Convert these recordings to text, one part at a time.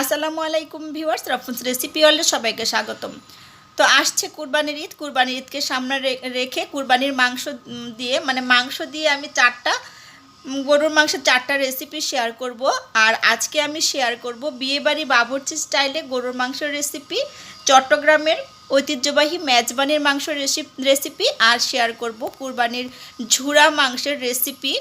আসসালামু আলাইকুম viewers রফুন্স recipe ওয়ার্ল্ডে সবাইকে স্বাগতম। তো আসছে কুরবানির ঈদ। কুরবানির ঈদকে সামনে রেখে কুরবানির মাংস দিয়ে মানে মাংস দিয়ে আমি চারটা, গরুর মাংসের চারটা রেসিপি শেয়ার করব। আর আজকে আমি শেয়ার করব বিয়েবাড়ি বাবুর্চি স্টাইলে গরুর মাংসের রেসিপি চট্টগ্রামের ঐতিহ্যবাহী মেজবানির মাংস রেসিপি আর শেয়ার করব কুরবানির ঝুরা মাংসের রেসিপি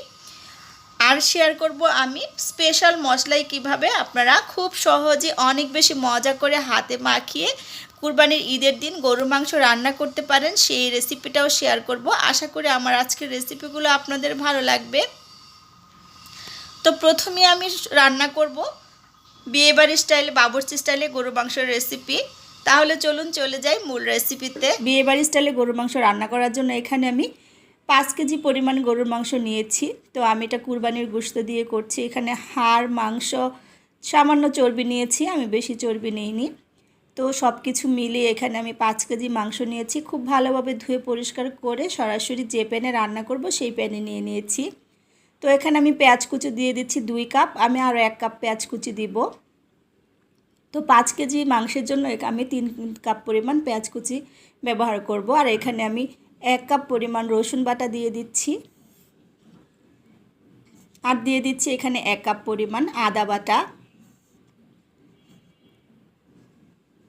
আর শেয়ার করব আমি স্পেশাল মশলাই কীভাবে আপনারা খুব সহজে অনেক বেশি মজা করে হাতে মাখিয়ে কুরবানির ঈদের দিন গরুর মাংস রান্না করতে পারেন, সেই রেসিপিটাও শেয়ার করব। আশা করি আমার আজকের রেসিপিগুলো আপনাদের ভালো লাগবে। তো প্রথমে আমি রান্না করব বিয়েবাড়ির স্টাইলে বাবরচি স্টাইলে গরু মাংসের রেসিপি তাহলে চলুন চলে যাই মূল রেসিপিতে বিয়েবাড়ির স্টাইলে গরুর মাংস রান্না করার জন্য এখানে আমি পাঁচ কেজি পরিমাণ গরুর মাংস নিয়েছি। তো আমি এটা কুরবানির গোস্ত দিয়ে করছি। এখানে হাড়, মাংস, সামান্য চর্বি নিয়েছি। আমি বেশি চর্বি নিইনি। তো সব কিছু মিলিয়ে এখানে আমি পাঁচ কেজি মাংস নিয়েছি। খুব ভালোভাবে ধুয়ে পরিষ্কার করে সরাসরি যে প্যানে রান্না করব সেই প্যানে নিয়ে নিয়েছি। তো এখানে আমি পেঁয়াজ কুচি দিয়ে দিচ্ছি দুই কাপ। আমি আরও এক কাপ পেঁয়াজ কুচি দিব। তো পাঁচ কেজি মাংসের জন্য আমি তিন কাপ পরিমাণ পেঁয়াজ কুচি ব্যবহার করব। আর এখানে আমি এক কাপ পরিমাণ রসুন বাটা দিয়ে দিচ্ছি। আর দিয়ে দিচ্ছি এখানে এক কাপ পরিমাণ আদা বাটা।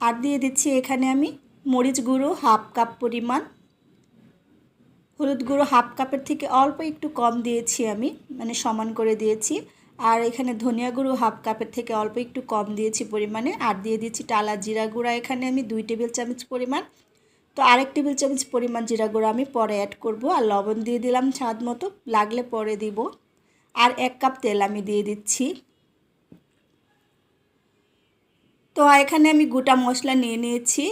আর দিয়ে দিচ্ছি এখানে আমি মরিচ গুঁড়ো হাফ কাপ পরিমাণ। হলুদ গুঁড়ো হাফ কাপের থেকে অল্প একটু কম দিয়েছি আমি মানে সমান করে দিয়েছি। আর এখানে ধনিয়া গুঁড়ো হাফ কাপের থেকে অল্প একটু কম দিয়েছি পরিমাণে। আর দিয়ে দিচ্ছি টালা জিরা গুঁড়া এখানে আমি দুই টেবিল চামচ পরিমাণ। তো আরেক টেবিল চামচ পরিমাণ জিরা গুঁড়ো আমি পরে অ্যাড করব আর লবণ দিয়ে দিলাম স্বাদ মতো, লাগলে পরে দিব। আর এক কাপ তেল আমি দিয়ে দিচ্ছি। তো এখানে আমি গোটা মশলা নিয়ে নিয়েছি।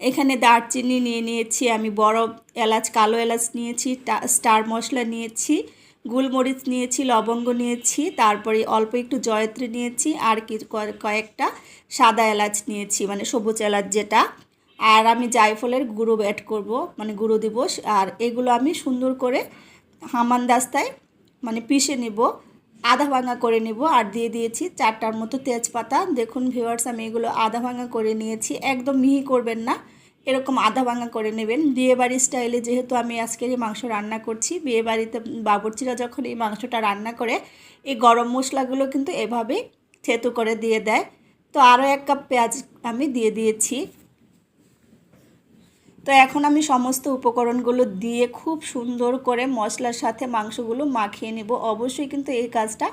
এখানে দারচিনি নিয়ে নিয়েছি, আমি বড় এলাচ, কালো এলাচ নিয়েছি স্টার মশলা নিয়েছি। গোলমরিচ নিয়েছি, লবঙ্গ নিয়েছি, তারপরে অল্প একটু জয়ত্রী নিয়েছি, আর কি কয়- কয়েকটা সাদা এলাচ নিয়েছি মানে সবুজ এলাচ যেটা। আর আমি জায়ফলের গুঁড়ো অ্যাড করব মানে গুঁড়ো দিবস আর এগুলো আমি সুন্দর করে হামান দাস্তায় মানে পিষে নিব, আধা ভাঙা করে নিব, আর দিয়ে দিয়েছি চারটার মতো তেজপাতা। দেখুন ভিউয়ার্স আমি এগুলো আধা ভাঙা করে নিয়েছি, একদম মিহি করবেন না। এরকম আধা ভাঙা করে নেবেন। বিয়েবাড়ির স্টাইলে যেহেতু আমি আজকের এই মাংস রান্না করছি, বিয়েবাড়িতে বাবরচিরা যখন এই মাংসটা রান্না করে, এই গরম মশলাগুলো কিন্তু এভাবেই থেতু করে দিয়ে দেয়। তো আরও এক কাপ পেঁয়াজ আমি দিয়ে দিয়েছি। তো এখন আমি সমস্ত উপকরণগুলো দিয়ে খুব সুন্দর করে মশলার সাথে মাংসগুলো মাখিয়ে নেব। অবশ্যই কিন্তু এই কাজটা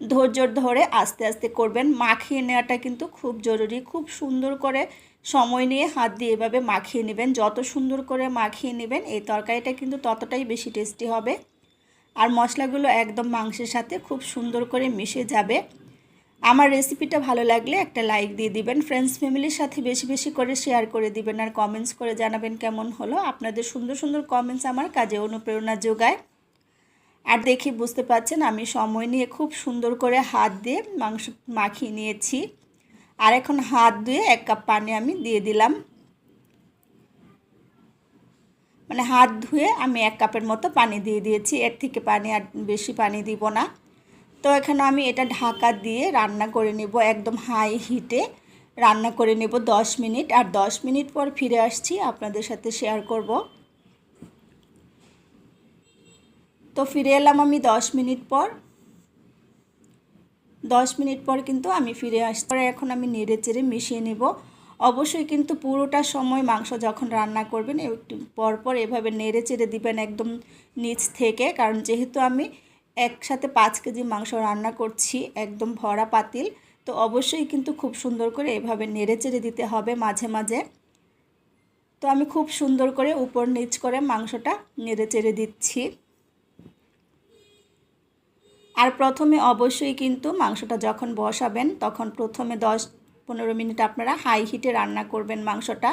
ধৈর্য ধরে আস্তে আস্তে করবেন। মাখিয়ে নেওয়াটা কিন্তু খুব জরুরি। খুব সুন্দর করে সময় নিয়ে হাত দিয়ে এভাবে মাখিয়ে নেবেন। যত সুন্দর করে মাখিয়ে নেবেন, এই তরকারিটা কিন্তু ততটাই বেশি টেস্টি হবে। আর মশলাগুলো একদম মাংসের সাথে খুব সুন্দর করে মিশে যাবে। আমার রেসিপিটা ভালো লাগলে একটা লাইক দিয়ে দিবেন। ফ্রেন্ডস ফ্যামিলির সাথে বেশি বেশি করে শেয়ার করে দিবেন আর কমেন্টস করে জানাবেন কেমন হলো। আপনাদের সুন্দর সুন্দর কমেন্টস আমার কাজে অনুপ্রেরণা যোগায়। আর দেখি বুঝতে পারছেন, আমি সময় নিয়ে খুব সুন্দর করে হাত দিয়ে মাংস মাখিয়ে নিয়েছি। আর এখন হাত ধুয়ে এক কাপ পানি আমি দিয়ে দিলাম। মানে হাত ধুয়ে আমি এক কাপের মতো পানি দিয়ে দিয়েছি। এর থেকে পানি আর বেশি পানি দিব না। তো এখানে আমি এটা ঢাকা দিয়ে রান্না করে নেব, একদম হাই হিটে রান্না করে নেব দশ মিনিট। আর দশ মিনিট পর ফিরে আসছি, আপনাদের সাথে শেয়ার করব। তো ফিরে এলাম আমি দশ মিনিট পর। দশ মিনিট পর কিন্তু আমি ফিরে আসছি। পরে এখন আমি নেড়ে চেড়ে মিশিয়ে নেব। অবশ্যই কিন্তু পুরোটা সময় মাংস যখন রান্না করবেন একটু পরপর এভাবে নেড়ে চেড়ে দিবেন একদম নিচ থেকে। কারণ যেহেতু আমি একসাথে পাঁচ কেজি মাংস রান্না করছি, একদম ভরা পাতিল, তো অবশ্যই কিন্তু খুব সুন্দর করে এভাবে নেড়ে চেড়ে দিতে হবে মাঝে মাঝে। তো আমি খুব সুন্দর করে উপর নিচ করে মাংসটা নেড়ে চেড়ে দিচ্ছি। আর প্রথমে অবশ্যই কিন্তু মাংসটা যখন বসাবেন, তখন প্রথমে দশ পনেরো মিনিট আপনারা হাই হিটে রান্না করবেন মাংসটা।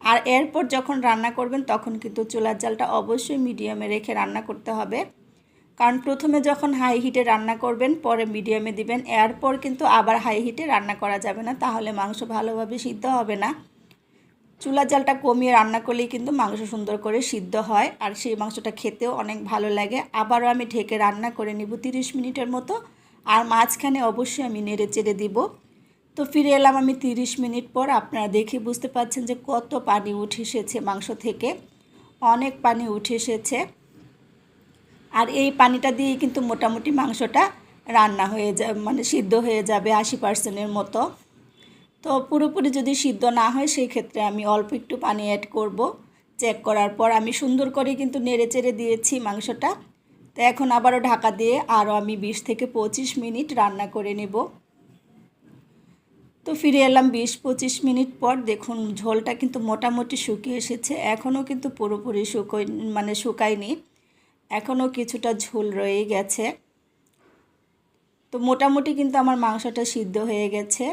আর এরপর যখন রান্না করবেন, তখন কিন্তু চুলার জালটা অবশ্যই মিডিয়ামে রেখে রান্না করতে হবে। কারণ প্রথমে যখন হাই হিটে রান্না করবেন, পরে মিডিয়ামে দিবেন। এরপর কিন্তু আবার হাই হিটে রান্না করা যাবে না, তাহলে মাংস ভালোভাবে সিদ্ধ হবে না। চুলার জালটা কমিয়ে রান্না করলেই কিন্তু মাংস সুন্দর করে সিদ্ধ হয়, আর সেই মাংসটা খেতেও অনেক ভালো লাগে। আবারও আমি ঢেকে রান্না করে নিব তিরিশ মিনিটের মতো, আর মাঝখানে অবশ্যই আমি নেড়ে চেড়ে দিব। তো ফিরে এলাম আমি তিরিশ মিনিট পর, আপনারা দেখে বুঝতে পারছেন যে কত পানি উঠে এসেছে মাংস থেকে। অনেক পানি উঠে এসেছে। আর এই পানিটা দিয়ে কিন্তু মোটামুটি মাংসটা রান্না হয়ে যা মানে সিদ্ধ হয়ে যাবে আশি পার্সেন্টের মতো। তো পুরোপুরি যদি সিদ্ধ না হয় সেই ক্ষেত্রে আমি অল্প একটু পানি অ্যাড করব। চেক করার পর আমি সুন্দর করে কিন্তু নেড়ে চেড়ে দিয়েছি মাংসটা। তো এখন আবারও ঢাকা দিয়ে আরও আমি বিশ থেকে পঁচিশ মিনিট রান্না করে নেব। তো ফিরে এলাম বিশ পঁচিশ মিনিট পর। দেখুন, ঝোলটা কিন্তু মোটামুটি শুকিয়ে এসেছে। এখনও কিন্তু পুরোপুরি শুকোয় মানে শুকায়নি। এখনও কিছুটা ঝোল রয়ে গেছে। তো মোটামুটি কিন্তু আমার মাংসটা সিদ্ধ হয়ে গেছে।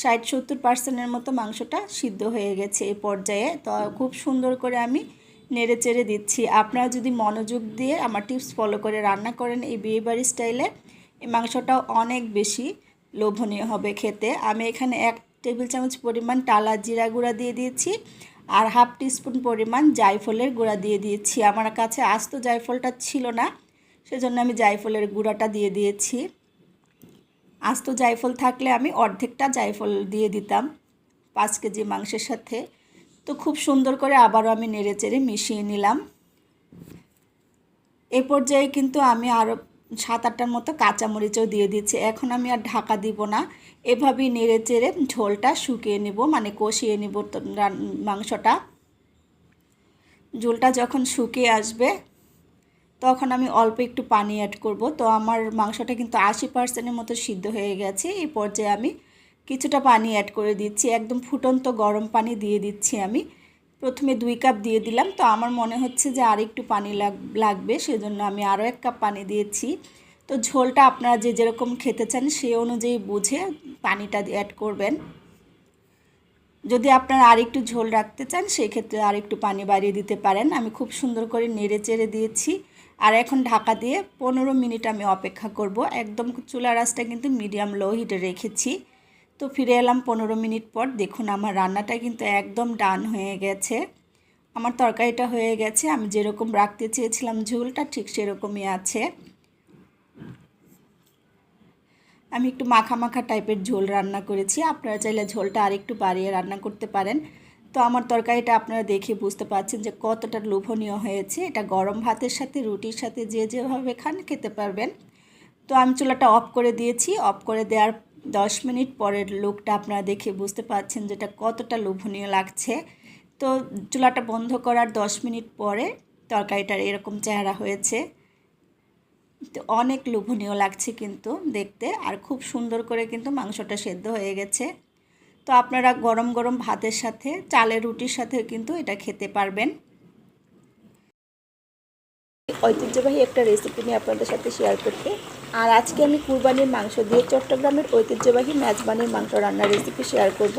ষাট, সত্তর পার্সেন্টের মতো মাংসটা সিদ্ধ হয়ে গেছে এই পর্যায়ে। তো খুব সুন্দর করে আমি নেড়ে চেড়ে দিচ্ছি। আপনারা যদি মনোযোগ দিয়ে আমার টিপস ফলো করে রান্না করেন, এই বিয়েবাড়ি স্টাইলে এই মাংসটা অনেক বেশি লোভনীয় হবে খেতে। আমি এখানে এক টেবিল চামচ পরিমাণ টালা জিরা গুঁড়া দিয়ে দিয়েছি আর হাফ টিস্পুন পরিমাণ জায়ফলের গুঁড়া দিয়ে দিয়েছি। আমার কাছে আস্ত জায়ফলটা ছিল না, সেজন্য আমি জায়ফলের গুঁড়াটা দিয়ে দিয়েছি। আস্ত জায়ফল থাকলে আমি অর্ধেকটা জায়ফল দিয়ে দিতাম পাঁচ কেজি মাংসের সাথে। তো খুব সুন্দর করে আবারও আমি নেড়ে চেড়ে মিশিয়ে নিলাম। এ পর্যায়ে কিন্তু আমি আরও সাত আটটার মতো কাঁচামরিচও দিয়ে দিচ্ছি। এখন আমি আর ঢাকা দিব না। এভাবেই নেড়ে চেড়ে ঝোলটা শুকিয়ে নেব মানে কষিয়ে নেব মাংসটা। ঝোলটা যখন শুকিয়ে আসবে তখন আমি অল্প একটু পানি অ্যাড করব। তো আমার মাংসটা কিন্তু আশি পার্সেন্টের মতো সিদ্ধ হয়ে গেছে। এই পর্যায়ে আমি কিছুটা পানি অ্যাড করে দিচ্ছি। একদম ফুটন্ত গরম পানি দিয়ে দিচ্ছি আমি। প্রথমে দুই কাপ দিয়ে দিলাম। তো আমার মনে হচ্ছে যে আর একটু পানি লাগবে, সেজন্য আমি আরও এক কাপ পানি দিয়েছি। তো ঝোলটা আপনারা যে যেরকম খেতে চান সে অনুযায়ী বুঝে পানিটা অ্যাড করবেন। যদি আপনারা আর একটু ঝোল রাখতে চান সেই ক্ষেত্রে আর একটু পানি বাড়িয়ে দিতে পারেন। আমি খুব সুন্দর করে নেড়ে চেড়ে দিয়েছি। আর এখন ঢাকা দিয়ে পনেরো মিনিট আমি অপেক্ষা করব। একদম চুলা রাসটা কিন্তু মিডিয়াম লো হিটে রেখেছি। তো ফিরে এলাম পনেরো মিনিট পর। দেখুন আমার রান্নাটা কিন্তু একদম ডান হয়ে গেছে। আমার তরকারিটা হয়ে গেছে। আমি যেরকম রাখতে চেয়েছিলাম ঝোলটা ঠিক সেরকমই আছে। আমি একটু মাখা মাখা টাইপের ঝোল রান্না করেছি। আপনারা চাইলে ঝোলটা আর একটু বাড়িয়ে রান্না করতে পারেন। তো আমার তরকারিটা আপনারা দেখে বুঝতে পারছেন যে কতটা লোভনীয় হয়েছে। এটা গরম ভাতের সাথে, রুটির সাথে যে যেভাবে খান, খেতে পারবেন। তো আমি চুলাটা অফ করে দিয়েছি। অফ করে দেওয়ার দশ মিনিট পরের লোকটা আপনারা দেখে বুঝতে পারছেন যেটা কতটা লোভনীয় লাগছে। তো চুলাটা বন্ধ করার দশ মিনিট পরে তরকারিটার এরকম চেহারা হয়েছে। তো অনেক লোভনীয় লাগছে কিন্তু দেখতে। আর খুব সুন্দর করে কিন্তু মাংসটা সেদ্ধ হয়ে গেছে। তো আপনারা গরম গরম ভাতের সাথে, চালের রুটির সাথে কিন্তু এটা খেতে পারবেন। ঐতিহ্যবাহী একটা রেসিপি নিয়ে আপনাদের সাথে শেয়ার করতে আর আজকে আমি কুরবানির মাংস দিয়ে চট্টগ্রামের ঐতিহ্যবাহী মেজবানির মাংস রান্নার রেসিপি শেয়ার করব।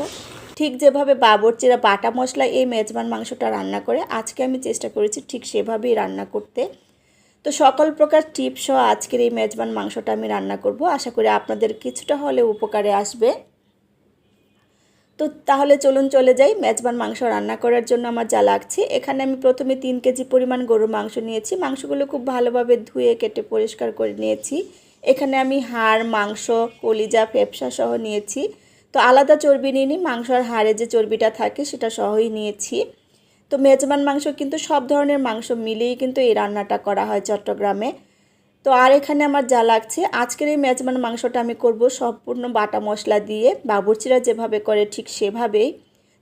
ঠিক যেভাবে বাবরচিরা বাটা মশলা এই মেজবান মাংসটা রান্না করে, আজকে আমি চেষ্টা করেছি ঠিক সেভাবেই রান্না করতে। তো সকল প্রকার টিপসহ আজকের এই মেজবান মাংসটা আমি রান্না করব। আশা করি আপনাদের কিছুটা হলে উপকারে আসবে। তো তাহলে চলুন চলে যাই। মেজবান মাংস রান্না করার জন্য আমার যা লাগছে। এখানে আমি প্রথমে তিন কেজি পরিমাণ গরুর মাংস নিয়েছি। মাংসগুলো খুব ভালোভাবে ধুয়ে কেটে পরিষ্কার করে নিয়েছি। এখানে আমি হাড়, মাংস, কলিজা, ফেপসা সহ নিয়েছি। তো আলাদা চর্বি নিয়ে মাংস আর হাড়ে যে চর্বিটা থাকে সেটা সহই নিয়েছি। তো মেজবান মাংস কিন্তু সব ধরনের মাংস মিলিয়েই কিন্তু এই রান্নাটা করা হয় চট্টগ্রামে। তো আর এখানে আমার যা লাগছে, আজকের এই মেজবান মাংসটা আমি করব সম্পূর্ণ বাটা মশলা দিয়ে। বাবুর্চিরা যেভাবে করে ঠিক সেভাবেই।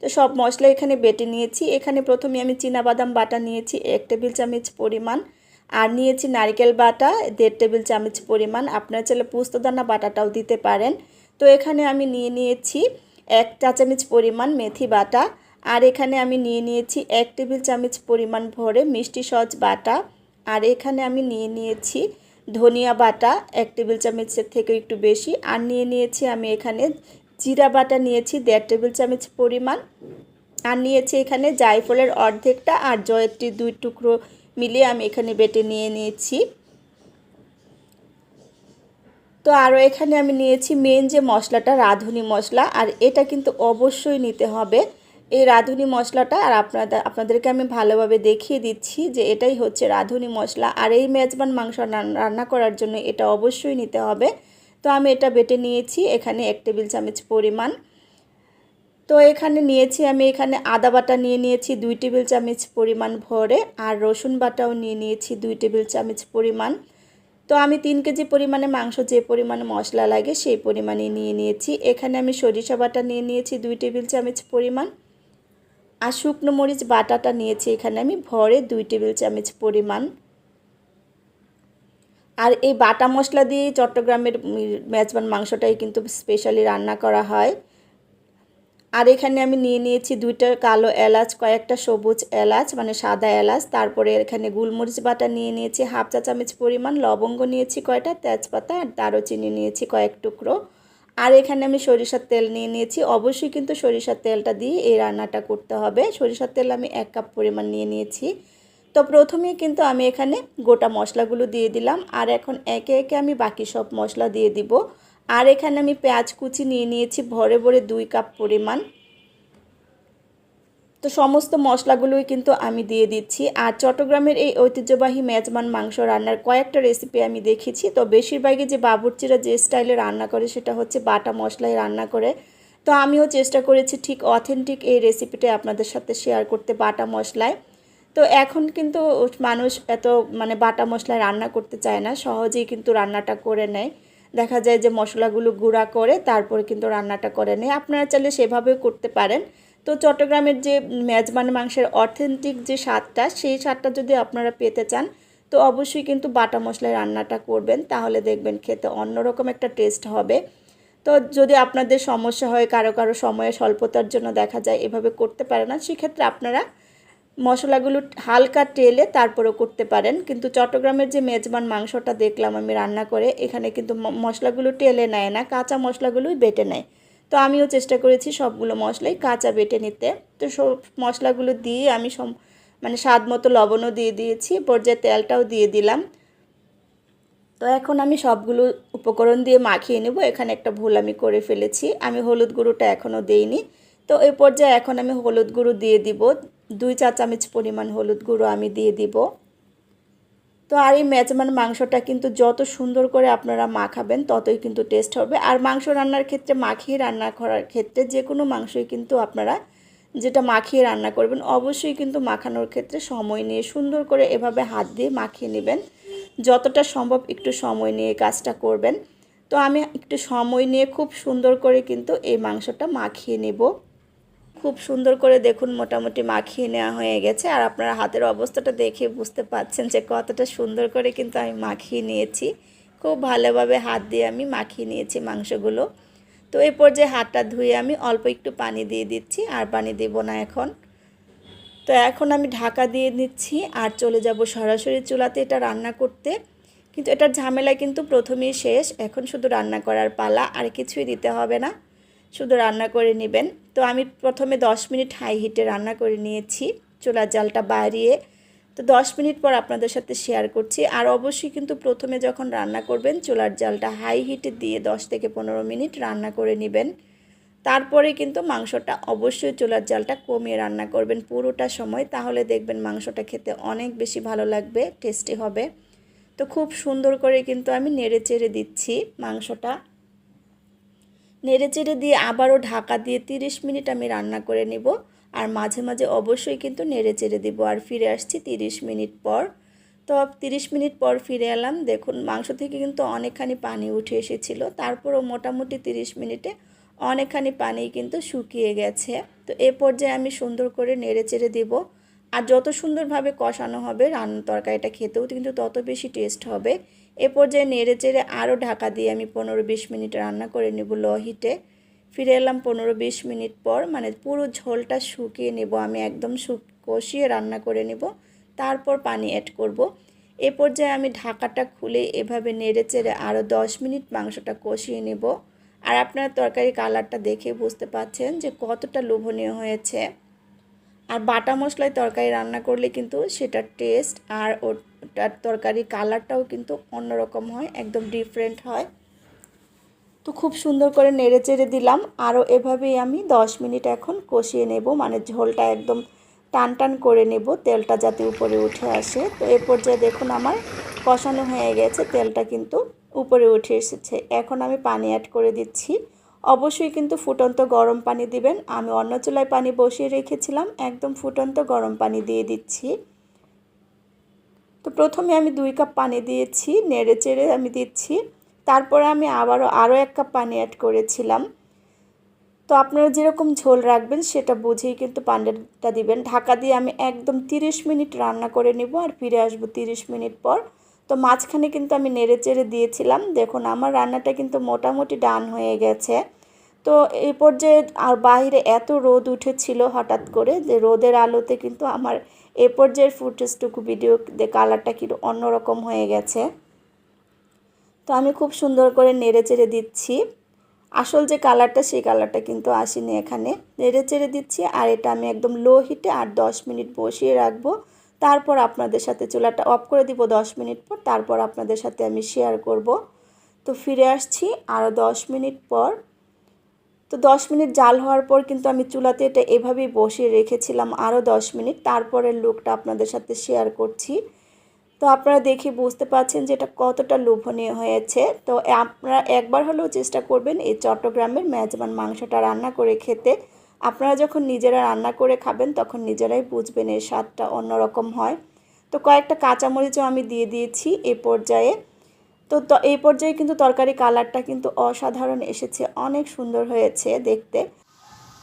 তো সব মশলা এখানে বেটে নিয়েছি। এখানে প্রথমে আমি বাদাম বাটা নিয়েছি, এক টেবিল চামচ পরিমাণ। আর নিয়েছি নারকেল বাটা, দেড় টেবিল চামচ পরিমাণ। আপনার চাইলে পুস্তদানা বাটাটাও দিতে পারেন। তো এখানে আমি নিয়ে নিয়েছি এক চা চামচ পরিমাণ মেথি বাটা। আর এখানে আমি নিয়ে নিয়েছি এক টেবিল চামচ পরিমাণ ভরে মিষ্টি সজ বাটা। আর এখানে আমি নিয়ে নিয়েছি ধনিয়া বাটা, এক টেবিল চামচের থেকে একটু বেশি। আর নিয়ে নিয়েছি আমি এখানে জিরা বাটা নিয়েছি, দেড় টেবিল চামচ পরিমাণ। আর নিয়েছি এখানে জায়ফলের অর্ধেকটা আর জয়ত্রী দুই টুকরো মিলিয়ে আমি এখানে বেটে নিয়ে নিয়েছি। তো আরও এখানে আমি নিয়েছি মেন যে মশলাটা, রাঁধুনি মশলা, আর এটা কিন্তু অবশ্যই নিতে হবে। এই রাঁধুনি মশলাটা আর আপনাদের আপনাদেরকে আমি ভালোভাবে দেখিয়ে দিচ্ছি যে এটাই হচ্ছে রাঁধুনি মশলা। আর এই মেজবান মাংস রান্না করার জন্য এটা অবশ্যই নিতে হবে। তো আমি এটা বেটে নিয়েছি, এখানে এক টেবিল চামচ পরিমাণ। তো এখানে নিয়েছি আমি, এখানে আদা বাটা নিয়ে নিয়েছি দুই টেবিল চামচ পরিমাণ ভরে, আর রসুন বাটাও নিয়ে নিয়েছি দুই টেবিল চামচ পরিমাণ। তো আমি তিন কেজি পরিমাণে মাংস, যে পরিমাণে মশলা লাগে সেই পরিমাণে নিয়ে নিয়েছি। এখানে আমি সরিষা বাটা নিয়ে নিয়েছি দুই টেবিল চামচ পরিমাণ। আর শুকনো মরিচ বাটাটা নিয়েছি এখানে আমি, ভরে দুই টেবিল চামচ পরিমাণ। আর এই বাটা মশলা দিয়ে চট্টগ্রামের মেজবান মাংসটাই কিন্তু স্পেশালি রান্না করা হয়। আর এখানে আমি নিয়ে নিয়েছি দুইটা কালো এলাচ, কয়েকটা সবুজ এলাচ মানে সাদা এলাচ। তারপরে এখানে গুলমরিচ বাটা নিয়ে নিয়েছি, হাফ চা চামচ পরিমাণ। লবঙ্গ নিয়েছি কয়টা? তেজপাতা আর দারুচিনি নিয়েছি কয়েক টুকরো। আর এখানে আমি সরিষার তেল নিয়ে নিয়েছি। অবশ্যই কিন্তু সরিষার তেলটা দিয়ে এই রান্নাটা করতে হবে। সরিষার তেল আমি এক কাপ পরিমাণ নিয়ে নিয়েছি। তো প্রথমেই কিন্তু আমি এখানে গোটা মশলাগুলো দিয়ে দিলাম। আর এখন একে একে আমি বাকি সব মশলা দিয়ে দিব। আর এখানে আমি পেঁয়াজ কুচি নিয়ে নিয়েছি ভরে ভরে দুই কাপ পরিমাণ। তো সমস্ত মশলাগুলোই কিন্তু আমি দিয়ে দিচ্ছি। আর চট্টগ্রামের এই ঐতিহ্যবাহী মেজমান মাংস রান্নার কয়েকটা রেসিপি আমি দেখেছি। তো বেশিরভাগই যে বাবুর্চিরা যে স্টাইলে রান্না করে সেটা হচ্ছে বাটা মশলায় রান্না করে। তো আমিও চেষ্টা করেছি ঠিক অথেন্টিক এই রেসিপিটা আপনাদের সাথে শেয়ার করতে বাটা মশলায়। তো এখন কিন্তু মানুষ এত মানে বাটা মশলায় রান্না করতে চায় না, সহজেই কিন্তু রান্নাটা করে নেয়। দেখা যায় যে মশলাগুলো গুঁড়া করে তারপরে কিন্তু রান্নাটা করে নেয়। আপনারা চাইলে সেভাবেও করতে পারেন। তো চট্টগ্রামের যে মেজবান মাংসের অথেন্টিক যে স্বাদটা, সেই স্বাদটা যদি আপনারা পেতে চান, তো অবশ্যই কিন্তু বাটা মশলায় রান্নাটা করবেন, তাহলে দেখবেন খেতে অন্যরকম একটা টেস্ট হবে। তো যদি আপনাদের সমস্যা হয়, কারও কারও সময়ে স্বল্পতার জন্য দেখা যায় এভাবে করতে পারে না, সেক্ষেত্রে আপনারা মশলাগুলো হালকা টেলে তারপরেও করতে পারেন। কিন্তু চট্টগ্রামের যে মেজবান মাংসটা দেখলাম আমি রান্না করে, এখানে কিন্তু মশলাগুলো টেলে নেয় না, কাঁচা মশলাগুলোই বেটে নেয়। তো আমিও চেষ্টা করেছি সবগুলো মশলাই কাঁচা বেটে নিতে। তো সব মশলাগুলো দিয়ে আমি সব মানে স্বাদ মতো লবণও দিয়ে দিয়েছি, পর্যায়ে তেলটাও দিয়ে দিলাম। তো এখন আমি সবগুলো উপকরণ দিয়ে মাখিয়ে নেব, এখানে একটা ভুল আমি করে ফেলেছি, আমি হলুদ গুঁড়োটা এখনও দেইনি। তো এই পর্যায়ে এখন আমি হলুদ গুঁড়ো দিয়ে দিব, দুই চা চামচ পরিমাণ হলুদ গুঁড়ো আমি দিয়ে দিব। তো আর এই মেজমান মাংসটা কিন্তু যত সুন্দর করে আপনারা মাখাবেন, ততই কিন্তু টেস্ট হবে। আর মাংস রান্নার ক্ষেত্রে মাখিয়ে রান্না করার ক্ষেত্রে যে কোনো মাংসই কিন্তু আপনারা যেটা মাখিয়ে রান্না করবেন, অবশ্যই কিন্তু মাখানোর ক্ষেত্রে সময় নিয়ে সুন্দর করে এভাবে হাত দিয়ে মাখিয়ে নেবেন। যতটা সম্ভব একটু সময় নিয়ে কাজটা করবেন। তো আমি একটু সময় নিয়ে খুব সুন্দর করে কিন্তু এই মাংসটা মাখিয়ে নেব। খুব সুন্দর করে দেখুন মোটামুটি মাখিয়ে নেওয়া হয়ে গেছে। আর আপনারা হাতের অবস্থাটা দেখে বুঝতে পাচ্ছেন যে কতটা সুন্দর করে কিন্তু আমি মাখিয়ে নিয়েছি। খুব ভালোভাবে হাত দিয়ে আমি মাখিয়ে নিয়েছি মাংসগুলো। তো এই পর্যায়ে হাতটা ধুয়ে আমি অল্প একটু পানি দিয়ে দিচ্ছি, আর পানি দেব না এখন। তো এখন আমি ঢাকা দিয়ে নিচ্ছি, আর চলে যাব সরাসরি চুলাতে এটা রান্না করতে। কিন্তু এটার ঝামেলা কিন্তু প্রথমেই শেষ। এখন শুধু রান্না করার পালা, আর কিছুই দিতে হবে না। শুধু রান্না করে নেবেন। তো আমি প্রথমে 10 মিনিট হাই হিটে রান্না করে নিয়েছি। চুলার জালটা বাড়িয়ে তো 10 মিনিট পর আপনাদের সাথে শেয়ার করছি। আর অবশ্যই কিন্তু প্রথমে যখন রান্না করবেন, চুলার জালটা হাই হিটে দিয়ে 10 থেকে পনেরো মিনিট রান্না করে নেবেন। তারপরে কিন্তু মাংসটা অবশ্যই চুলার জালটা কমিয়ে রান্না করবেন পুরোটা সময়। তাহলে দেখবেন মাংসটা খেতে অনেক বেশি ভালো লাগবে টেস্টি হবে। তো খুব সুন্দর করে কিন্তু আমি নেড়ে চেড়ে দিচ্ছি মাংসটা। নেড়ে চেড়ে দিয়ে আবারও ঢাকা দিয়ে 30 মিনিট আমি রান্না করে নেব। আর মাঝে মাঝে অবশ্যই কিন্তু নেড়ে চেড়ে দিব। আর ফিরে আসছি 30 মিনিট পর। তো 30 মিনিট পর ফিরে এলাম। দেখুন, মাংস থেকে কিন্তু অনেকখানি পানি উঠে এসেছিল। তারপরও মোটামুটি 30 মিনিটে অনেকখানি পানি কিন্তু শুকিয়ে গেছে। তো এ পর্যায়ে আমি সুন্দর করে নেড়ে চেড়ে দেবো। আর যত সুন্দরভাবে কষানো হবে রান্না তরকারিটা খেতেও কিন্তু তত বেশি টেস্ট হবে। এ পর্যায়ে নেড়ে চেড়ে আরও ঢাকা দিয়ে আমি পনেরো বিশ মিনিট রান্না করে নেব লো হিটে ফিরে এলাম পনেরো বিশ মিনিট পর মানে পুরো ঝোলটা শুকিয়ে নেব। আমি একদম শুক কষিয়ে রান্না করে নেব। তারপর পানি অ্যাড করব। এ পর্যায়ে আমি ঢাকাটা খুলে এভাবে নেড়ে চেড়ে আরও দশ মিনিট মাংসটা কষিয়ে নেব। আর আপনার তরকারি কালারটা দেখে বুঝতে পাচ্ছেন যে কতটা লোভনীয় হয়েছে। আর বাটা মশলায় তরকারি রান্না করলে কিন্তু সেটার টেস্ট আর ওটার তরকারি কালারটাও কিন্তু অন্যরকম হয়, একদম ডিফারেন্ট হয়। তো খুব সুন্দর করে নেড়ে চেড়ে দিলাম। আরও এভাবেই আমি 10 মিনিট এখন কষিয়ে নেব মানে ঝোলটা একদম টান টান করে নেব, তেলটা যাতে উপরে উঠে আসে। তো এ পর্যায়ে দেখুন আমার কষানো হয়ে গেছে, তেলটা কিন্তু উপরে উঠে এসেছে। এখন আমি পানি অ্যাড করে দিচ্ছি। অবশ্যই কিন্তু ফুটন্ত গরম পানি দিবেন। আমি অন্য চুলায় পানি বসিয়ে রেখেছিলাম, একদম ফুটন্ত গরম পানি দিয়ে দিচ্ছি। তো প্রথমে আমি দুই কাপ পানি দিয়েছি, নেড়ে চেড়ে আমি দিচ্ছি। তারপরে আমি আবারও আরও এক কাপ পানি অ্যাড করেছিলাম। তো আপনারা যেরকম ঝোল রাখবেন সেটা বুঝেই কিন্তু পানিটা দিবেন। ঢাকা দিয়ে আমি একদম 30 মিনিট রান্না করে নিব আর ফিরে আসব 30 মিনিট পর। তো মাঝখানে কিন্তু আমি নেড়ে চেড়ে দিয়েছিলাম। দেখুন, আমার রান্নাটা কিন্তু মোটামুটি ডান হয়ে গেছে। তো এই পর্যায়ে আর বাইরে এত রোদ উঠেছিল হঠাৎ করে যে রোদের আলোতে কিন্তু আমার এ পর্যায়ের ফুটেজটুকু ভিডিও কালারটা কিন্তু অন্যরকম হয়ে গেছে। তো আমি খুব সুন্দর করে নেড়ে চেড়ে দিচ্ছি। আসল যে কালারটা সেই কালারটা কিন্তু আসেনি এখানে। নেড়ে চেড়ে দিচ্ছি আর এটা আমি একদম লো হিটে আর দশ মিনিট বসিয়ে রাখব। তারপর আপনাদের সাথে চুলাটা অফ করে দিব দশ মিনিট পর। তারপর আপনাদের সাথে আমি শেয়ার করব। তো ফিরে আসছি আরও দশ মিনিট পর। তো দশ মিনিট জাল হওয়ার পর কিন্তু আমি চুলাতে এটা এভাবেই বসিয়ে রেখেছিলাম আরও দশ মিনিট। তারপরের লুকটা আপনাদের সাথে শেয়ার করছি। তো আপনারা দেখে বুঝতে পারছেন যে এটা কতটা লোভনীয় হয়েছে। তো আপনারা একবার হলেও চেষ্টা করবেন এই চট্টগ্রামের মেজবান মাংসটা রান্না করে খেতে। আপনারা যখন নিজেরা রান্না করে খাবেন তখন নিজেরাই বুঝবেন এর স্বাদটা অন্যরকম হয়। তো কয়েকটা কাঁচামরিচও আমি দিয়ে দিয়েছি এ পর্যায়ে। তো এই পর্যায়ে কিন্তু তরকারি কালারটা কিন্তু অসাধারণ এসেছে অনেক সুন্দর হয়েছে দেখতে।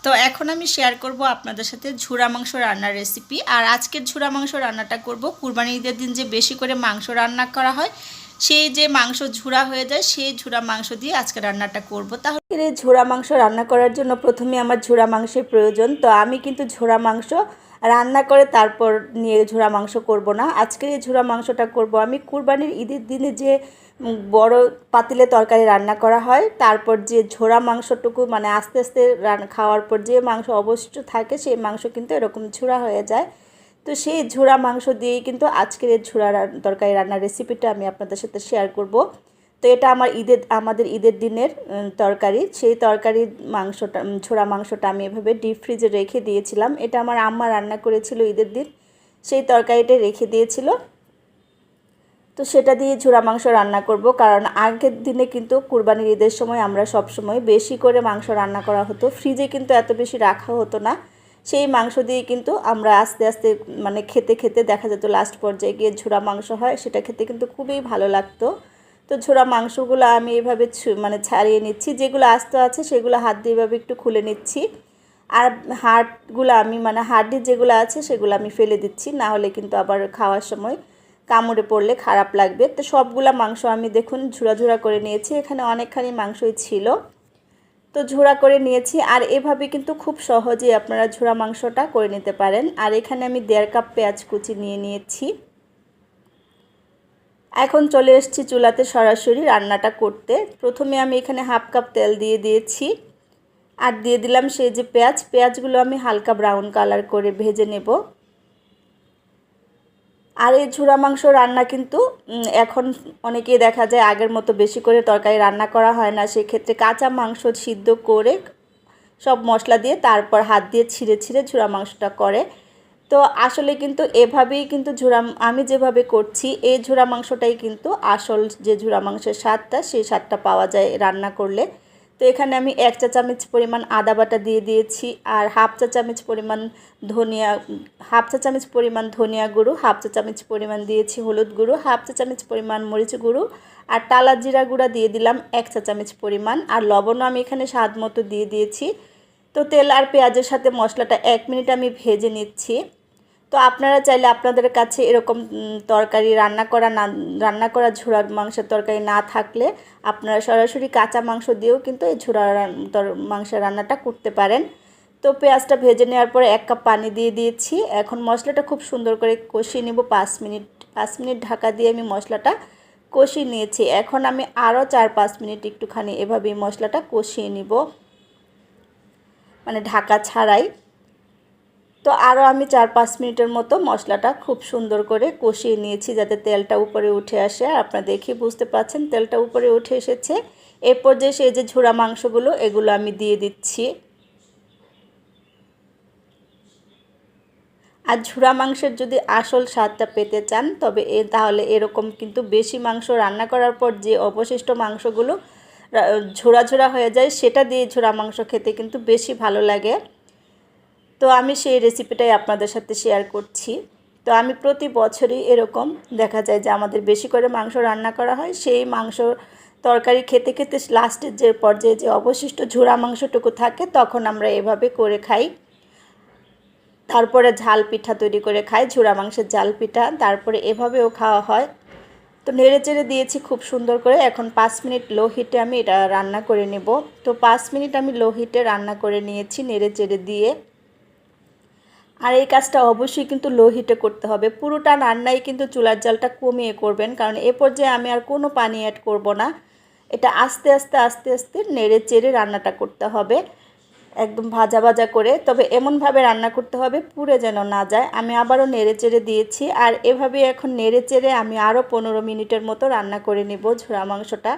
তো এখন আমি শেয়ার করব আপনাদের সাথে ঝুরা মাংস রান্নার রেসিপি আর আজকের ঝুরা মাংস রান্নাটা করব। কুরবানি ঈদের দিন যে বেশি করে মাংস রান্না করা হয় সেই যে মাংস ঝুরা হয়ে যায় সেই ঝুরা মাংস দিয়ে আজকে রান্নাটা করব। তাহলে ঝুরা মাংস রান্না করার জন্য প্রথমে আমার ঝুরা মাংসের প্রয়োজন। তো আমি কিন্তু ঝুরা মাংস রান্না করে তারপর নিয়ে ঝুরা মাংস করব না। আজকের এই ঝুরা মাংসটা করব, আমি কুরবানির ঈদের দিনে যে বড় পাতিলে তরকারি রান্না করা হয়, তারপর যে ঝোড়া মাংসটুকু মানে আস্তে আস্তে খাওয়ার পর যে মাংস অবশিষ্ট থাকে, সেই মাংস কিন্তু এরকম ঝোড়া হয়ে যায়। তো সেই ঝোড়া মাংস দিয়েই কিন্তু আজকের এই ঝোড়া তরকারি রান্নার রেসিপিটা আমি আপনাদের সাথে শেয়ার করব। তো এটা আমার ঈদের, আমাদের ঈদের দিনের তরকারি। সেই তরকারির মাংসটা ছোড়া মাংসটা আমি এভাবে ডিপ ফ্রিজে রেখে দিয়েছিলাম। এটা আমার আম্মা রান্না করেছিল ঈদের দিন। সেই তরকারিটা রেখে দিয়েছিল। তো সেটা দিয়ে ঝোড়া মাংস রান্না করব। কারণ আগের দিনে কিন্তু কুরবানির ঈদের সময় আমরা সব সময় বেশি করে মাংস রান্না করা হতো। ফ্রিজে কিন্তু এত বেশি রাখা হতো না। সেই মাংস দিয়ে কিন্তু আমরা আস্তে আস্তে মানে খেতে খেতে দেখা যেত লাস্ট পর্যায়ে গিয়ে ঝুরা মাংস হয়। সেটা খেতে কিন্তু খুবই ভালো লাগতো। তো ঝোড়া মাংসগুলো আমি এভাবে মানে ছাড়িয়ে নিচ্ছি। যেগুলো আস্ত আছে সেগুলো হাত দিয়ে এভাবে একটু খুলে নিচ্ছি। আর হাড়গুলো আমি মানে হাড্ডি যেগুলো আছে সেগুলো আমি ফেলে দিচ্ছি। না হলে কিন্তু আবার খাওয়ার সময় কামড়ে পড়লে খারাপ লাগবে। তো সবগুলা মাংস আমি দেখুন ঝুড়া করে নিয়েছি। এখানে অনেকখানি মাংসই ছিল। তো ঝোড়া করে নিয়েছি। আর এভাবে কিন্তু খুব সহজেই আপনারা ঝোড়া মাংসটা করে নিতে পারেন। আর এখানে আমি দেড় কাপ পেঁয়াজ কুচি নিয়ে নিয়েছি। এখন চলে এসেছি চুলাতে সরাসরি রান্নাটা করতে। প্রথমে আমি এখানে হাফ কাপ তেল দিয়ে দিয়েছি আর দিয়ে দিলাম সেই যে পেঁয়াজ। পেঁয়াজগুলো আমি হালকা ব্রাউন কালার করে ভেজে নেব। আর এই ঝুড়া মাংস রান্না কিন্তু এখন অনেকেই দেখা যায় আগের মতো বেশি করে তরকারি রান্না করা হয় না। সেক্ষেত্রে কাঁচা মাংস সিদ্ধ করে সব মশলা দিয়ে তারপর হাত দিয়ে ছিঁড়ে ছিঁড়ে ঝুড়া মাংসটা করে। তো আসলে কিন্তু এভাবেই কিন্তু ঝুড়া আমি যেভাবে করছি, এই ঝুড়া মাংসটাই কিন্তু আসল যে ঝুড়া মাংসের স্বাদটা, সেই স্বাদটা পাওয়া যায় রান্না করলে। তো এখানে আমি এক চা চামচ পরিমাণ আদা বাটা দিয়ে দিয়েছি আর হাফ চা চামচ পরিমাণ ধনিয়া, হাফ চা চামচ পরিমাণ ধনিয়া গুঁড়ো, হাফ চা চামচ পরিমাণ দিয়েছি হলুদ গুঁড়ো, হাফ চা চামচ পরিমাণ মরিচ গুঁড়ো আর টালা জিরা গুঁড়া দিয়ে দিলাম এক চা চামচ পরিমাণ। আর লবণও আমি এখানে স্বাদ মতো দিয়ে দিয়েছি। তো তেল আর পেঁয়াজের সাথে মশলাটা এক মিনিট আমি ভেজে নিচ্ছি। তো আপনারা চাইলে আপনাদের কাছে এরকম তরকারি রান্না করা না, রান্না করা ঝোড়ার মাংসের তরকারি না থাকলে আপনারা সরাসরি কাঁচা মাংস দিয়েও কিন্তু এই ঝোড়া মাংসের রান্নাটা করতে পারেন। তো পেঁয়াজটা ভেজে নেওয়ার পরে এক কাপ পানি দিয়ে দিয়েছি। এখন মশলাটা খুব সুন্দর করে কষিয়ে নেব পাঁচ মিনিট পাঁচ মিনিট ঢাকা দিয়ে আমি মশলাটা কষিয়ে নিয়েছি। এখন আমি আরও চার পাঁচ মিনিট একটুখানি এভাবেই মশলাটা কষিয়ে নিব। মানে ঢাকা ছাড়াই। তো আরও আমি চার পাঁচ মিনিটের মতো মশলাটা খুব সুন্দর করে কষিয়ে নিয়েছি যাতে তেলটা উপরে উঠে আসে। আর আপনারা দেখে বুঝতে পাচ্ছেন তেলটা উপরে উঠে এসেছে। এরপর যে সেই যে ঝুড়া মাংসগুলো, এগুলো আমি দিয়ে দিচ্ছি। আর ঝুরা মাংসের যদি আসল স্বাদটা পেতে চান, তবে এ তাহলে এরকম কিন্তু বেশি মাংস রান্না করার পর যে অবশিষ্ট মাংসগুলো ঝোড়া ঝোড়া হয়ে যায়, সেটা দিয়ে ঝোড়া মাংস খেতে কিন্তু বেশি ভালো লাগে। তো আমি সেই রেসিপিটাই আপনাদের সাথে শেয়ার করছি। তো আমি প্রতি বছরই এরকম দেখা যায় যে আমাদের বেশি করে মাংস রান্না করা হয়, সেই মাংস তরকারি খেতে খেতে লাস্টের যে পর্যায়ে যে অবশিষ্ট ঝোড়া মাংসটুকু থাকে, তখন আমরা এভাবে করে খাই। তারপরে ঝাল পিঠা তৈরি করে খাই ঝুরা মাংসের ঝাল পিঠা, তারপরে এভাবেও খাওয়া হয়। তো নেড়ে চেড়ে দিয়েছি খুব সুন্দর করে। এখন পাঁচ মিনিট লো হিটে আমি এটা রান্না করে নেব। তো পাঁচ মিনিট আমি লো হিটে রান্না করে নিয়েছি নেড়ে চেড়ে দিয়ে। আর এই কাজটা অবশ্যই কিন্তু লো হিটে করতে হবে। পুরোটা রান্নাই কিন্তু চুলার জালটা কমিয়ে করবেন, কারণ এ পর্যায়ে আমি আর কোনো পানি অ্যাড করব না। এটা আস্তে আস্তে আস্তে আস্তে নেড়ে চেড়ে রান্নাটা করতে হবে। একদম ভাজা ভাজা করে, তবে এমনভাবে রান্না করতে হবে পুড়ে যেন না যায়। আমি আবারও নেড়ে চেড়ে দিয়েছি, আর এভাবে এখন নেড়ে চেড়ে আমি আরও পনেরো মিনিটের মতো রান্না করে নেব ঝোড়া মাংসটা।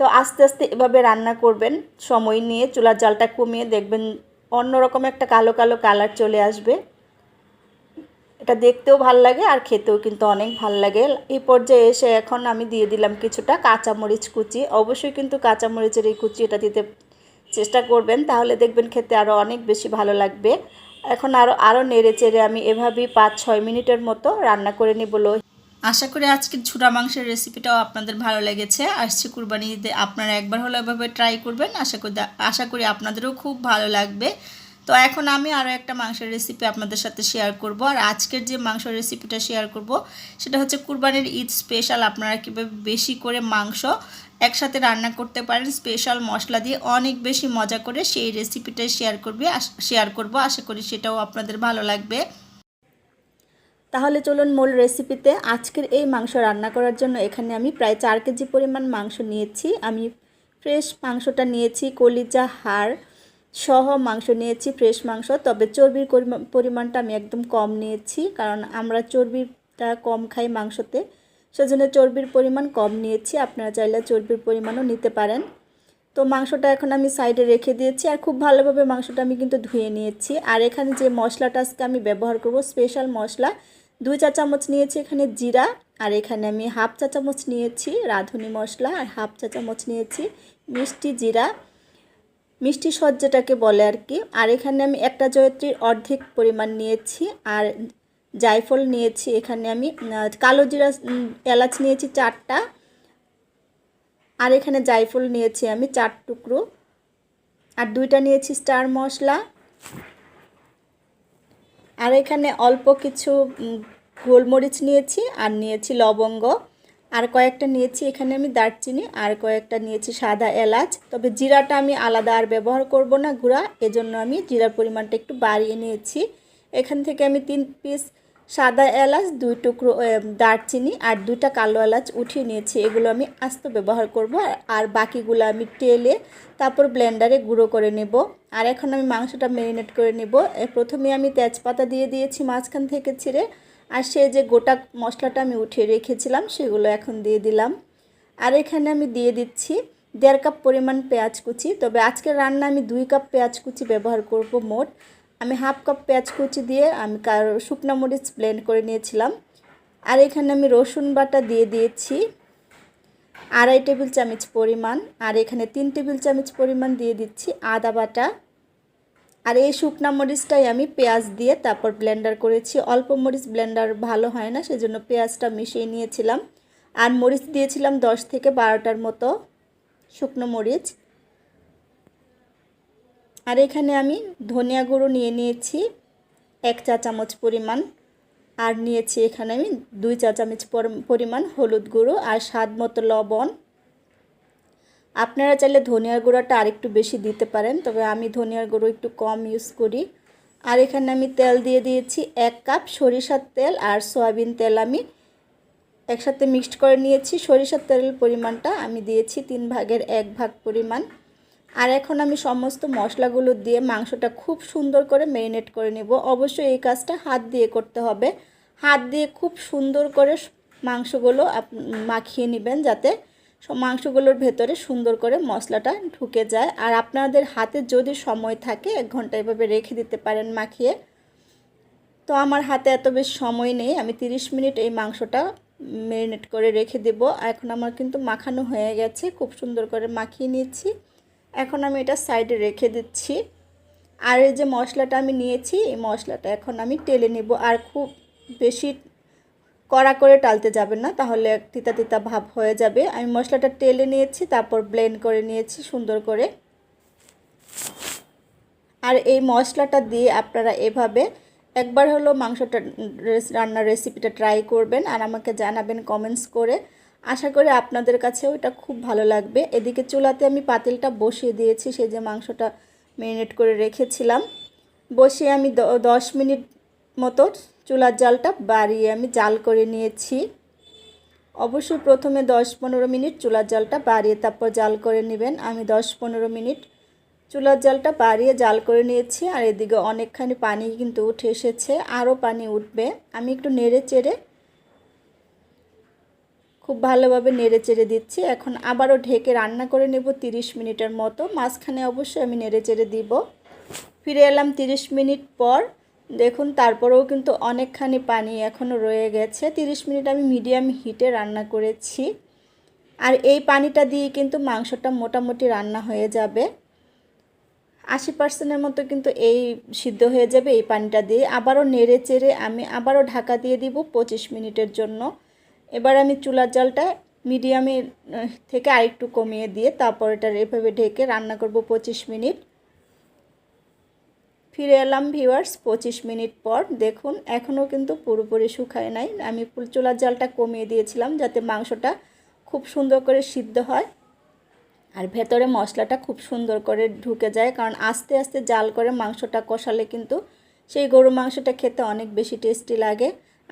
তো আস্তে আস্তে এভাবে রান্না করবেন, সময় নিয়ে চুলার জালটা কমিয়ে দেখবেন অন্যরকম একটা কালো কালো কালার চলে আসবে। এটা দেখতেও ভালো লাগে আর খেতেও কিন্তু অনেক ভালো লাগে। এই পর্যায়ে এসে এখন আমি দিয়ে দিলাম কিছুটা কাঁচামরিচ কুচি। অবশ্যই কিন্তু কাঁচামরিচের এই কুচি এটা দিতে চেষ্টা করবেন, তাহলে দেখবেন খেতে আরও অনেক বেশি ভালো লাগবে। এখন আরও আরও নেড়ে চেড়ে আমি এভাবেই পাঁচ, ছয় মিনিটের মতো রান্না করে নিব আশা করি আজকের ঝুরা মাংসের রেসিপিটাও আপনাদের ভালো লেগেছে। আসছে কুরবানি ঈদে, আপনারা একবার হলো এভাবে ট্রাই করবেন। আশা করি আশা করি আপনাদেরও খুব ভালো লাগবে। তো এখন আমি আরও একটা মাংসের রেসিপি আপনাদের সাথে শেয়ার করব। আর আজকের যে মাংস রেসিপিটা শেয়ার করব, সেটা হচ্ছে কুরবানির ঈদ স্পেশাল। আপনারা কীভাবে বেশি করে মাংস একসাথে রান্না করতে পারেন। স্পেশাল মশলা দিয়ে অনেক বেশি মজা করে সেই রেসিপিটাই শেয়ার করবে। শেয়ার করব। আশা করি সেটাও আপনাদের ভালো লাগবে। তাহলে চলুন মূল রেসিপিতে আজকের এই মাংস রান্না করার জন্য এখানে আমি প্রায় চার কেজি পরিমাণ মাংস নিয়েছি। আমি ফ্রেশ মাংসটা নিয়েছি, কলিজা, হাড় সহ মাংস নিয়েছি ফ্রেশ মাংস। তবে চর্বির পরিমা- পরিমাণটা আমি একদম কম নিয়েছি। কারণ আমরা চর্বিটা কম খাই মাংসতে। সেজন্য চর্বির পরিমাণ কম নিয়েছি। আপনারা চাইলে চর্বির পরিমাণও নিতে পারেন। তো মাংসটা এখন আমি সাইডে রেখে দিয়েছি আর খুব ভালোভাবে মাংসটা আমি কিন্তু ধুয়ে নিয়েছি। আর এখানে যে মশলাটা আজকে আমি ব্যবহার করব স্পেশাল মশলা, দুই চা চামচ নিয়েছি এখানে জিরা, আর এখানে আমি হাফ চা চামচ নিয়েছি রাঁধুনি মশলা, আর হাফ চা চামচ নিয়েছি মিষ্টি জিরা, মিষ্টি সজ্জাটাকে বলে আর কি। আর এখানে আমি একটা জয়ত্রীর অর্ধেক পরিমাণ নিয়েছি। আর জায়ফল নিয়েছি, এখানে আমি কালো জিরা এলাচ নিয়েছি চারটা, আর এখানে জায়ফল নিয়েছি আমি চার টুকরো, আর দুইটা নিয়েছি স্টার মশলা, আর এখানে অল্প কিছু গোলমরিচ নিয়েছি আর নিয়েছি লবঙ্গ, আর কয়েকটা নিয়েছি এখানে আমি দারচিনি, আর কয়েকটা নিয়েছি সাদা এলাচ, তবে জিরাটা আমি আলাদা আর ব্যবহার করব না গুঁড়া, এজন্য আমি জিরার পরিমাণটা একটু বাড়িয়ে নিয়েছি। এখান থেকে আমি তিন পিস সাদা এলাচ, দুই টুকরো দারচিনি আর দুইটা কালো এলাচ উঠিয়ে নিয়েছি। এগুলো আমি আস্ত ব্যবহার করব আর- বাকিগুলো আমি তেলে তারপর ব্লেন্ডারে গুঁড়ো করে নেব। আর এখন আমি মাংসটা ম্যারিনেট করে নেব। প্রথমে আমি তেজপাতা দিয়ে দিয়েছি মাঝখান থেকে ছিঁড়ে। আর সে যে গোটা মশলাটা আমি উঠিয়ে রেখেছিলাম সেগুলো এখন দিয়ে দিলাম। আর এখানে আমি দিয়ে দিচ্ছি দেড় কাপ পরিমাণ পেঁয়াজ কুচি। তবে আজকের রান্না আমি দুই কাপ পেঁয়াজ কুচি ব্যবহার করব মোট। আমি হাফ কাপ পেঁয়াজ কুচি দিয়ে আমি কার- শুকনো মরিচ ব্লেন্ড করে নিয়েছিলাম। আর এখানে আমি রসুন বাটা দিয়ে দিয়েছি। আড়াই টেবিল চামচ পরিমাণ। আর এখানে তিন টেবিল চামচ পরিমাণ দিয়ে দিচ্ছি আদা বাটা। আর এই শুকনা মরিচটাই আমি পেঁয়াজ দিয়ে তারপর ব্লেন্ডার করেছি। অল্প মরিচ ব্লেন্ডার ভালো হয় না, সেজন্য পেঁয়াজটা মিশিয়ে নিয়েছিলাম। আর মরিচ দিয়েছিলাম দশ থেকে বারোটার মতো শুকনো মরিচ। আর এখানে আমি ধনিয়া গুঁড়ো নিয়ে নিয়েছি এক চা চামচ পরিমাণ। আর নিয়েছি এখানে আমি দুই চা চামচ পর- পরিমাণ হলুদ গুঁড়ো আর স্বাদ মতো লবণ। আপনারা চাইলে ধনিয়ার গুঁড়োটা আরেকটু বেশি দিতে পারেন, তবে আমি ধনিয়ার গুঁড়ো একটু কম ইউজ করি। আর এখানে আমি তেল দিয়ে দিয়েছি এক কাপ সরিষার তেল আর সয়াবিন তেল আমি একসাথে মিক্সড করে নিয়েছি। সরিষার তেলের পরিমাণটা আমি দিয়েছি তিন ভাগের এক ভাগ পরিমাণ। আর এখন আমি সমস্ত মশলাগুলো দিয়ে মাংসটা খুব সুন্দর করে ম্যারিনেট করে নেব। অবশ্যই এই কাজটা হাত দিয়ে করতে হবে। হাত দিয়ে খুব সুন্দর করে মাংসগুলো মাখিয়ে নেবেন যাতে মাংসগুলোর ভেতরে সুন্দর করে মশলাটা ঢুকে যায়। আর আপনাদের হাতে যদি সময় থাকে, এক ঘণ্টা এভাবে রেখে দিতে পারেন মাখিয়ে। তো আমার হাতে এত বেশ সময় নেই, আমি 30 মিনিট এই মাংসটা ম্যারিনেট করে রেখে দেব। এখন আমার কিন্তু মাখানো হয়ে গেছে, খুব সুন্দর করে মাখিয়ে নিয়েছি। এখন আমি এটা সাইডে রেখে দিচ্ছি। আর এই যে মশলাটা আমি নিয়েছি, এই মশলাটা এখন আমি টেলে নেব। আর খুব বেশি কড়া করে টালতে যাবেন না, তাহলে তিতা তিতা ভাব হয়ে যাবে। আমি মশলাটা টেলে নিয়েছি, তারপর ব্লেন্ড করে নিয়েছি সুন্দর করে। আর এই মশলাটা দিয়ে আপনারা এভাবে একবার হলো মাংসটা রান্নার রেসিপিটা ট্রাই করবেন। আর আমাকে জানাবেন কমেন্টস করে। আশা করি আপনাদের কাছেও এটা খুব ভালো লাগবে। এদিকে চুলাতে আমি পাতিলটা বসিয়ে দিয়েছি, সেই যে মাংসটা ম্যারিনেট করে রেখেছিলাম। বসিয়ে আমি দশ মিনিট মতো চুলার জালটা বাড়িয়ে আমি জাল করে নিয়েছি। অবশ্যই প্রথমে দশ পনেরো মিনিট চুলার জালটা বাড়িয়ে তারপর জাল করে নেবেন। আমি দশ পনেরো মিনিট চুলার জালটা বাড়িয়ে জাল করে নিয়েছি, আর এদিকে অনেকখানি পানি কিন্তু উঠে এসেছে, আরও পানি উঠবে। আমি একটু নেড়ে চেড়ে খুব ভালোভাবে নেড়ে চেড়ে দিচ্ছি। এখন আবারও ঢেকে রান্না করে নেব 30 মিনিটের মতো। মাঝখানে অবশ্যই আমি নেড়ে চেড়ে দিব। ফিরে এলাম 30 মিনিট পর। দেখুন, তারপরেও কিন্তু অনেকখানি পানি এখনও রয়ে গেছে। 30 মিনিট আমি মিডিয়াম হিটে রান্না করেছি। আর এই পানিটা দিয়ে কিন্তু মাংসটা মোটামুটি রান্না হয়ে যাবে। আশি পার্সেন্টের মতো কিন্তু এই সিদ্ধ হয়ে যাবে এই পানিটা দিয়ে। আবারও নেড়ে চেড়ে আমি আবারও ঢাকা দিয়ে দিব পঁচিশ মিনিটের জন্য। এবার আমি চুলার জলটা মিডিয়ামে থেকে আরেকটু কমিয়ে দিয়ে তারপর এটা এভাবে ঢেকে রান্না করব পঁচিশ মিনিট। ফিরে এলাম ভিউয়ার্স পঁচিশ মিনিট পর। দেখুন, এখনও কিন্তু পুরোপুরি শুকায় নাই। আমি চুলার জালটা কমিয়ে দিয়েছিলাম যাতে মাংসটা খুব সুন্দর করে সিদ্ধ হয়। আর ভেতরে মশলাটা খুব সুন্দর করে ঢুকে যায়, কারণ আস্তে আস্তে জাল করে মাংসটা কষালে কিন্তু সেই গরু মাংসটা খেতে অনেক বেশি টেস্টি লাগে।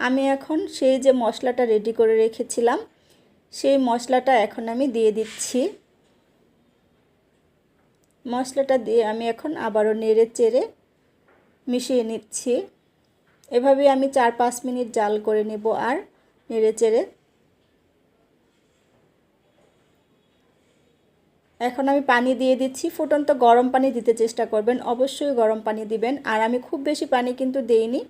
আমি এখন সেই যে মশলাটা রেডি করে রেখেছিলাম, সেই মশলাটা এখন আমি দিয়ে দিচ্ছি। মশলাটা দিয়ে আমি এখন আবারও নেড়ে চেড়ে মিশিয়ে নিচ্ছি। এভাবে আমি চার পাঁচ মিনিট জাল করে নেব আর নেড়ে চেড়ে। এখন আমি পানি দিয়ে দিচ্ছি। ফুটন্ত গরম পানি দিতে চেষ্টা করবেন, অবশ্যই গরম পানি দিবেন। আর আমি খুব বেশি পানি কিন্তু দেইনি।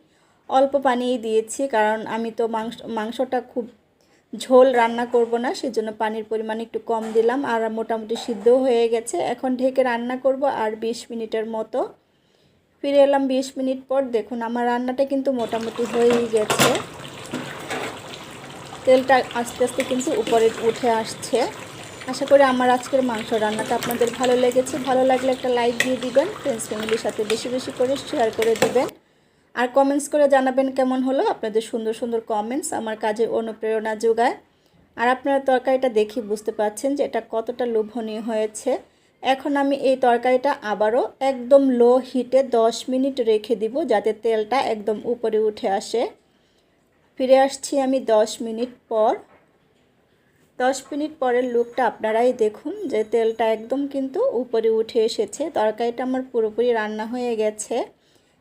অল্প পানিই দিয়েছি, কারণ আমি তো মাংস, মাংসটা খুব ঝোল রান্না করব না, সেজন্য পানির পরিমাণ একটু কম দিলাম আর মোটামুটি সিদ্ধও হয়ে গেছে। এখন ঢেকে রান্না করব আর 20 মিনিটের মতো। ফিরে এলাম 20 মিনিট পর, দেখুন আমার রান্নাটা কিন্তু মোটামুটি হয়েই গেছে। তেলটা আস্তে আস্তে কিন্তু উপরে উঠে আসছে। আশা করি আমার আজকের মাংস রান্নাটা আপনাদের ভালো লেগেছে। ভালো লাগলে একটা লাইক দিয়ে দিবেন ফ্রেন্ডস ফ্যামিলির সাথে বেশি বেশি করে শেয়ার করে দিবেন। আর কমেন্টস করে জানাবেন কেমন হলো আপনাদের সুন্দর সুন্দর কমেন্টস আমার কাজে অনুপ্রেরণা যোগায়। আর আপনারা তরকারিটা দেখি বুঝতে পারছেন যে এটা কতটা লোভনীয় হয়েছে। এখন আমি এই তরকারিটা আবারও একদম লো হিটে 10 মিনিট রেখে দিব যাতে তেলটা একদম উপরে উঠে আসে। ফিরে আসছি আমি 10 মিনিট পর। দশ মিনিট পরের লুকটা আপনারাই দেখুন যে তেলটা একদম কিন্তু উপরে উঠে এসেছে। তরকারিটা আমার পুরোপুরি রান্না হয়ে গেছে।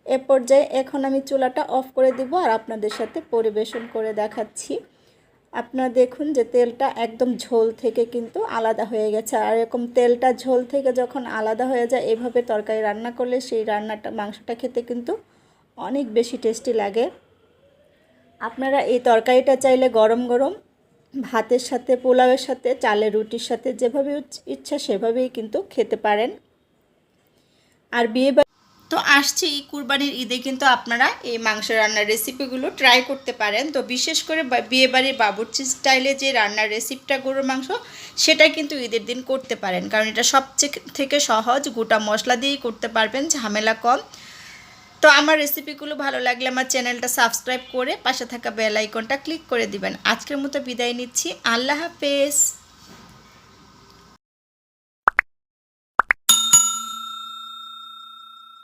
এ পর্যায়ে এখন আমি চুলাটা অফ করে দিব আর আপনাদের সাথে পরিবেশন করে দেখাচ্ছি। আপনারা দেখুন যে তেলটা একদম ঝোল থেকে কিন্তু আলাদা হয়ে গেছে। আর এরকম তেলটা ঝোল থেকে যখন আলাদা হয়ে যায়, এভাবে তরকারি রান্না করলে সেই রান্নাটা, মাংসটা খেতে কিন্তু অনেক বেশি টেস্টি লাগে। আপনারা এই তরকারিটা চাইলে গরম গরম ভাতের সাথে, পোলাওয়ের সাথে, চালের রুটির সাথে যেভাবে ইচ্ছা সেভাবেই কিন্তু খেতে পারেন। আর বিয়ে তো আসছে এই কুরবানির ঈদে কিন্তু আপনারা এই মাংস রান্নার রেসিপিগুলো ট্রাই করতে পারেন। তো বিশেষ করে বিয়েবাড়ির বাবুর্চি স্টাইলে যে রান্নার রেসিপিটা গরুর মাংস, সেটা কিন্তু ঈদের দিন করতে পারেন। কারণ এটা সবচেয়ে থেকে সহজ, গোটা মশলা দিয়েই করতে পারবেন, ঝামেলা কম। তো আমার রেসিপিগুলো ভালো লাগলে আমার চ্যানেলটা সাবস্ক্রাইব করে পাশে থাকা বেল আইকনটা ক্লিক করে দিবেন। আজকের মতো বিদায় নিচ্ছি। আল্লাহ হাফেজ।